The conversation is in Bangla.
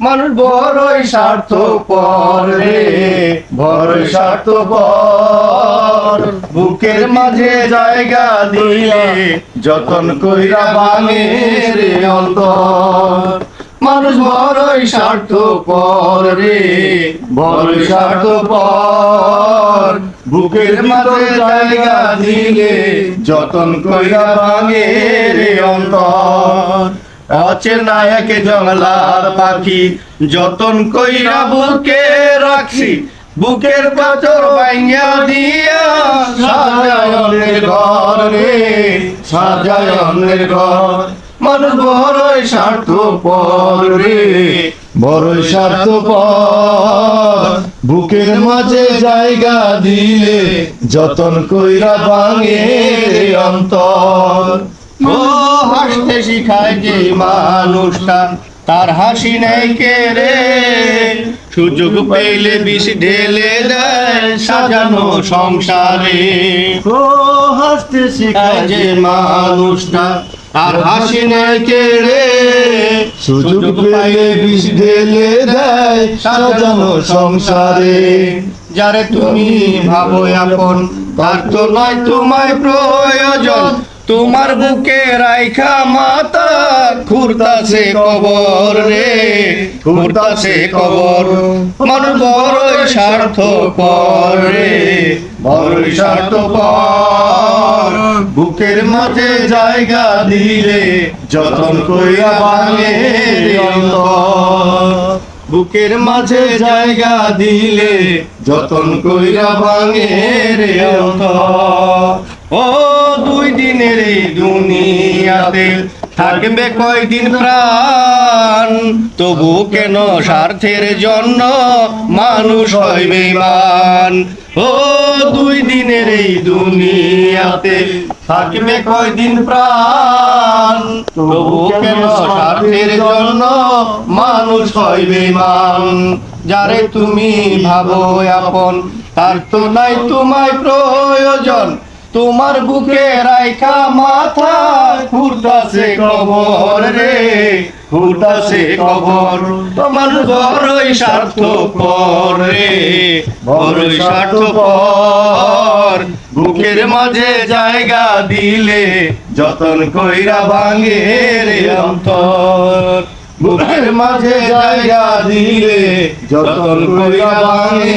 মানুষ বড়ই স্বার্থ রে, বড়ই স্বার্থ পর বুকের মাঝে জায়গা দিলে যতন কইরা ভাঙে রে অন্তর। মানুষ বড়ই স্বার্থ রে, বড়ই স্বার্থ পর বুকের মাঝে জায়গা দিলে যতন কইরা ভাঙে রে অন্তর। অচেনা এক জঙ্গলার পাখি, যতন কইরা বুকে রাখছি, বুকের পাথর ভাঙ্গা দিয়া সাজায়নের ঘর রে, সাজায়নের ঘর। মানুষ বড়ই স্বার্থ পর রে, বড়ই স্বার্থ পর বুকের মাঝে জায়গা দিলে যতন কইরা ভাঙে অন্তর। হাসতে শিখায় যে মানুষটা তার হাসি নেই কে রে? সুযোগ পেলে বিষ ঢেলে দেয় সাজানো সংসারে। ও হাসতে শিখায় যে মানুষটা তার হাসি নেই কে রে? সুযোগ পেলে বিষ ঢেলে দেয় সাজানো সংসারে। যারে তুমি ভাবো এখন তার তো নয় তোমায় প্রয়োজন তোমার বুকে রাইখা মাতা, খুরতাছে কবর রে, খুরতাছে কবর। মানুষ বড়ই স্বার্থ রে, বড়ই স্বার্থ বুকের মাঝে জায়গা দিলে যতন কইরা ভাঙে বুকের মাঝে জায়গা দিলে যতন কইরা ভাঙে রে অন্তর। ও দিনের এই দুনিয়াতে থাকবে কয়দিন প্রাণ? তবু কেন স্বার্থের জন্য মানুষ হয় বেঈমান? ও, দুই দিনের এই দুনিয়াতে থাকবে কয়দিন প্রাণ? তবু কেন স্বার্থের জন্য মানুষ হয় বেঈমান? যারে তুমি ভাবো আপন, তার তো নাই তোমায় প্রয়োজন। তোমার বুকে রাইখা মাথা ঘুরতাছে কবর রে ঘুরতাছে কবর। তোমার বড়ই স্বার্থ পর রে, বড়ই স্বার্থ পর বুকের মাঝে জায়গা দিলে যতন কইরা ভাঙে রে অন্তর। বুকের মাঝে জায়গা দিলে যতন কইরা ভাঙে